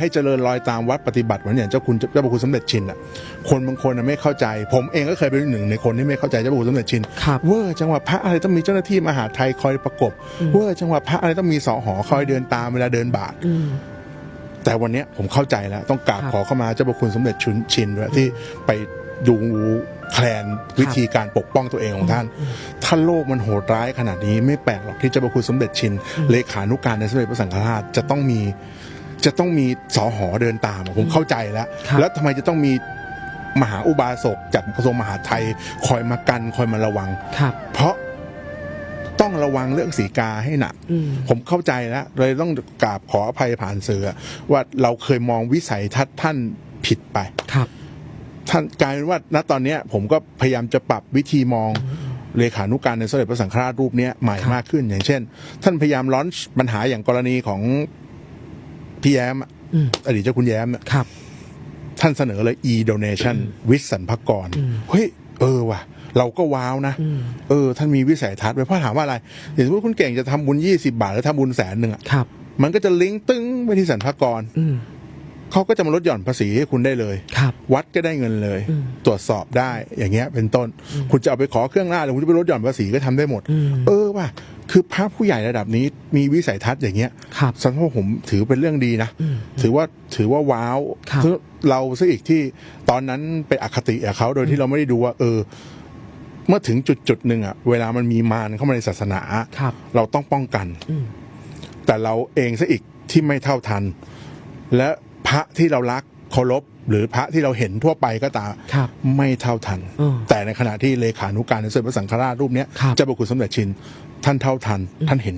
ให้เจริญรอยตามวัดปฏิบัติเหมือนอย่างเจ้าคุณเจ้าพระคุณสมเด็จชินอะคนบางคนน่ะไม่เข้าใจ ผมเองก็เคยเป็นหนึ่งในคนที่ไม่เข้าใจเจ้าพระคุณสมเด็จชินครับเวอร์จังหวะพระอะไรต้องมีเจ้าหน้าที่มหาดไทยคอยประกบเวอร์จังหวะพระอะไรต้องมีสอหอคอยเดินตามเวลาเดินบาทอืมแต่วันเนี้ยผมเข้าใจแล้วต้องกราบครับขอเข้ามาเจ้าพระคุณสมเด็จชุนชินด้วยที่ไปดูแคลนวิธีการปกป้องตัวเองของท่าน ถ้าโลกมันโหดร้ายขนาดนี้ไม่แปลกหรอกที่เจ้าพระคุณสมเด็จชินเลขานุการในสมเด็จพระสังฆราชจะต้องมี จะต้องมีสอหอเดินตามอะผมเข้าใจแล้ว ครับ แล้วทำไมจะต้องมีมหาอุบาสกจากกระทรวงมหาดไทยคอยมากันคอยมาระวัง ครับ เพราะต้องระวังเรื่องสีกาให้หนัก อืม ผมเข้าใจแล้วเลยต้องกราบขออภัยผ่านสื่อว่าเราเคยมองวิสัยทัศน์ท่านผิดไป ครับ ท่านกลายเป็นว่าณตอนเนี้ยผมก็พยายามจะปรับวิธีมองเลขานุการในสมเด็จพระสังฆราชรูปเนี้ยใหม่ครับมากขึ้น อย่างเช่น ท่านพยายามร้อนปัญหาอย่างกรณีของ พี่แย้มอะอืมอดีตเจ้าคุณแย้มเนี่ยครับ ท่านเสนอเลย e-donation วิสันพกรอืมเฮ้ย เออว่ะ เราก็ว้าวนะอืมเออ ท่านมีวิสัยทัศน์ไว้เพราะถามว่าอะไรอย่างสมมติคุณเก่งจะทำบุญยี่สิบาท แล้วทำบุญแสนหนึ่งอะครับ มันก็จะลิงก์ตึ้งไปที่สรรพากรอืมเขาก็จะมาลดหย่อนภาษีให้คุณได้เลยครับวัดก็ได้เงินเลยอืมตรวจสอบได้อย่างเงี้ยเป็นต้น คุณจะเอาไปขอเครื่องหน้าหรือคุณจะไปลดหย่อนภาษีก็ทำได้หมดอืมเออ ว่ะคือพระผู้ใหญ่ระดับนี้มีวิสัยทัศน์อย่างเงี้ยครับสำหรับผมถือเป็นเรื่องดีนะอืมถือว่าถือว่าว้าวครับซึ่งเราซะอีกที่ตอนนั้นไปอคติกับเขาโดยที่เราไม่ได้ดูว่า เออ เมื่อถึงจุดจุดๆหนึ่งอะเวลามันมีมารเข้ามาในศาสนาครับเราต้องป้องกันอืมแต่เราเองซะอีกที่ไม่เท่าทัน และพระที่เรารัก เคารพหรือพระที่เราเห็นทั่วไปก็ตามครับไม่เท่าทันอืมแต่ในขณะที่เลขานุการในสมเด็จพระสังฆราชรูปเนี้ยครับเจ้าพระคุณสมเด็จชินท่านเท่าทันท่านเห็น